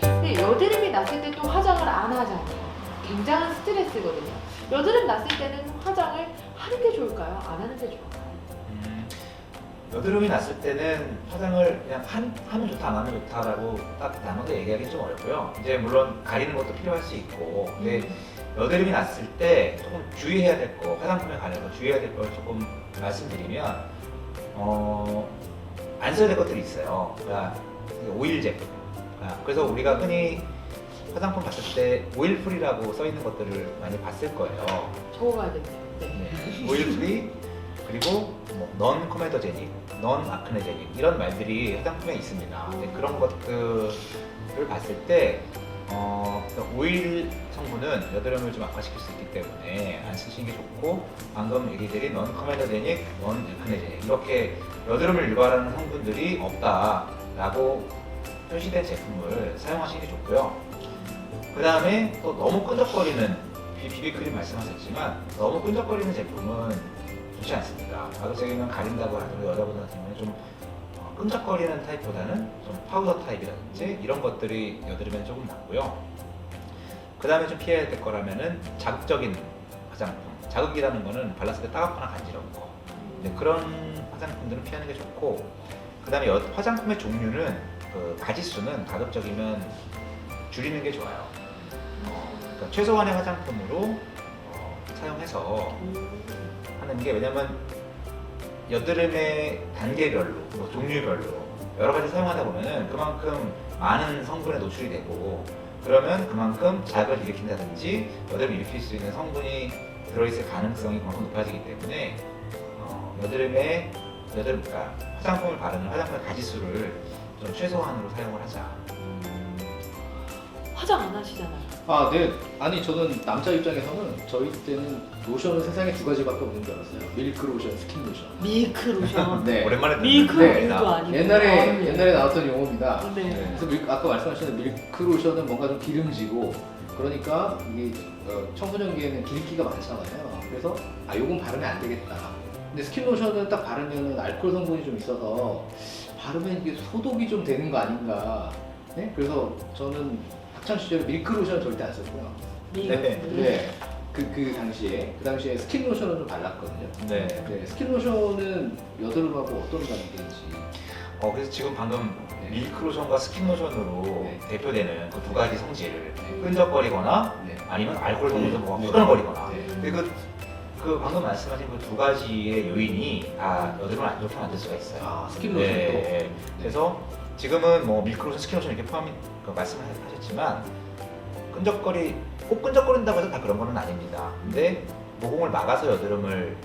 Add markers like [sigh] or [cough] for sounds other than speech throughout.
근데 여드름이 났을 때 또 화장을 안 하잖아요. 굉장한 스트레스거든요. 여드름 났을 때는 화장을 하는 게 좋을까요? 안 하는 게 좋을까요? 음, 여드름이 났을 때는 화장을 그냥 한, 하면 좋다 안 하면 좋다라고 딱 나눠서 얘기하기 좀 어렵고요. 이제 물론 가리는 것도 필요할 수 있고 근데 여드름이 났을 때 조금 주의해야 될 거, 화장품에 관해서 주의해야 될 걸 조금 말씀드리면 어, 안 써야 될 것들이 있어요. 그러니까 그 오일 제품. 그러니까 그래서 우리가 흔히 화장품 봤을 때 오일 프리라고 써 있는 것들을 많이 봤을 거예요. 적어가야겠네요. 네. 네, 오일 프리 그리고 뭐넌 코메도제닉, 넌 아크네제닉 이런 말들이 화장품에 있습니다. 근데 그런 것들을 봤을 때 어, 오일 성분은 여드름을 좀 악화시킬 수 있기 때문에 안 쓰시는 게 좋고 방금 얘기드린 넌 코메도제닉, 넌 아크네제닉 이렇게 여드름을 유발하는 성분들이 없다라고 표시된 제품을 사용하시는 게 좋고요. 그 다음에 또 너무 끈적거리는 비- 비비크림 말씀하셨지만 너무 끈적거리는 제품은 좋지 않습니다. 가급적이면 가린다고 하더라도 여자분들 같은 경우는 좀 어, 끈적거리는 타입보다는 좀 파우더 타입이라든지 이런 것들이 여드름에 조금 낫고요. 그 다음에 좀 피해야 될 거라면은 자극적인 화장품. 자극이라는 거는 발랐을 때 따갑거나 간지러운 거. 네, 그런 화장품들은 피하는 게 좋고 그 다음에 화장품의 종류는 그 가지수는 가급적이면 줄이는 게 좋아요. 어, 그러니까 최소한의 화장품으로 어, 사용해서 하는 게 왜냐면 여드름의 단계별로, 뭐 종류별로 여러 가지 사용하다 보면은 그만큼 많은 성분에 노출이 되고 그러면 그만큼 자극을 일으킨다든지 여드름을 일으킬 수 있는 성분이 들어있을 가능성이 그만큼 높아지기 때문에 어, 여드름에 여드름 그러니까 화장품을 바르는 화장품의 가지수를 좀 최소한으로 사용을 하자. 화장 안 하시잖아요. 아, 네. 아니 저는 남자 입장에서는 저희 때는 로션은 세상에 두 가지밖에 없는 줄 알았어요. 밀크 로션, 스킨 로션. 밀크 로션. [laughs] 네. 오랜만에 밀크 듣는 네. 로션도 아니고. 옛날에 아, 네. 옛날에 나왔던 용어입니다. 네. 네. 그래서 밀, 아까 말씀하신 밀크 로션은 뭔가 좀 기름지고 그러니까 이게 어, 청소년기에는 기름기가 많잖아요. 그래서 아 요건 바르면 안 되겠다. 근데 스킨 로션은 딱 바르면은 알코올 성분이 좀 있어서 바르면 이게 소독이 좀 되는 거 아닌가. 네? 그래서 저는 학창 시절에 밀크 로션 절대 안 썼고요. 밀크. 네. 네. 그, 그 당시에 그 당시에 스킨 로션을 좀 발랐거든요. 네. 네, 스킨 로션은 여드름하고 어떤 관계인지. 어, 그래서 지금 방금 네. 밀크 로션과 스킨 로션으로 네. 대표되는 그 두 가지 성질 네. 끈적거리거나 네. 아니면 알코올 네. 뭐 네. 후끈거리거나 네. 근데 그, 그 방금 말씀하신 그 두 가지의 요인이 다 여드름을 안 좋게 만들 수가 있어요 아, 스킨 로션도. 네. 그래서 지금은 뭐 밀크로션, 스킨로션 이렇게 포함이 그 말씀을 하셨지만 끈적거리 꼭 끈적거린다고 해서 다 그런 거는 아닙니다 근데 모공을 막아서 여드름을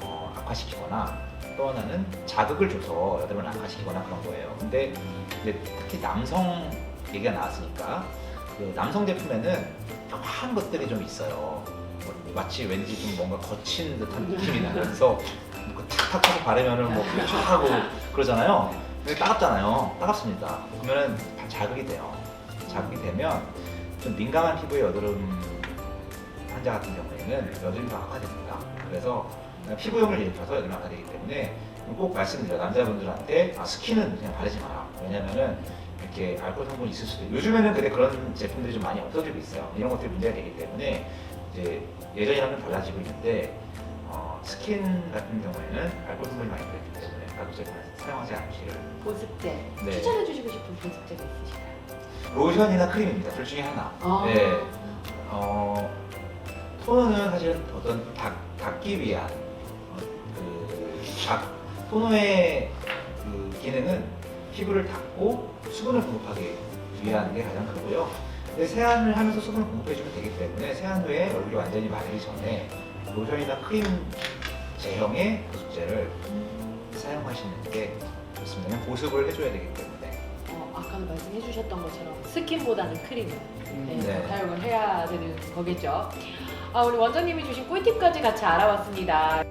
어, 악화시키거나 또 하나는 자극을 줘서 여드름을 악화시키거나 그런 거예요. 근데 이제 특히 남성 얘기가 나왔으니까 그 남성 제품에는 묘한 것들이 좀 있어요. 뭐 마치 왠지 좀 뭔가 거친 듯한 느낌이 나면서 그 탁탁 하고 바르면은 뭐 쫙하고 그러잖아요. 근데 따갑잖아요. 따갑습니다. 그러면은 다 자극이 돼요. 자극이 되면 좀 민감한 피부의 여드름 환자 같은 경우에는 여드름이 더 악화됩니다. 그래서 피부염을 일으켜서 여드름 악화되기 때문에 꼭 말씀드려요. 남자분들한테 아, 스킨은 그냥 바르지 마라. 왜냐면은 이렇게 알코올 성분이 있을 수도 있고 요즘에는 근데 그런 제품들이 좀 많이 없어지고 있어요. 이런 것들이 문제가 되기 때문에 이제 예전이랑은 달라지고 있는데 어, 스킨 같은 경우에는 알코올 성분이 많이 들어있기 때문에 가급적이면 사용하지 않으시길 보습제. 네. 추천해 주시고 싶은 보습제가 있으실까요? 로션이나 크림입니다. 둘 중에 하나. 아. 네. 어, 토너는 사실 어떤 닦, 닦기 위한 어, 그 닦, 토너의 그 기능은 피부를 닦고 수분을 공급하기 위한 게 가장 크고요. 근데 세안을 하면서 수분을 공급해주면 되기 때문에 세안 후에 얼굴이 완전히 마르기 전에 로션이나 크림 제형의 보습제를 사용하시는 게 좋습니다. 그냥 보습을 해줘야 되기 때문에. 어, 아까 말씀해 주셨던 것처럼 스킨보다는 크림. 네, 네. 사용을 해야 되는 거겠죠. 아, 우리 원장님이 주신 꿀팁까지 같이 알아봤습니다.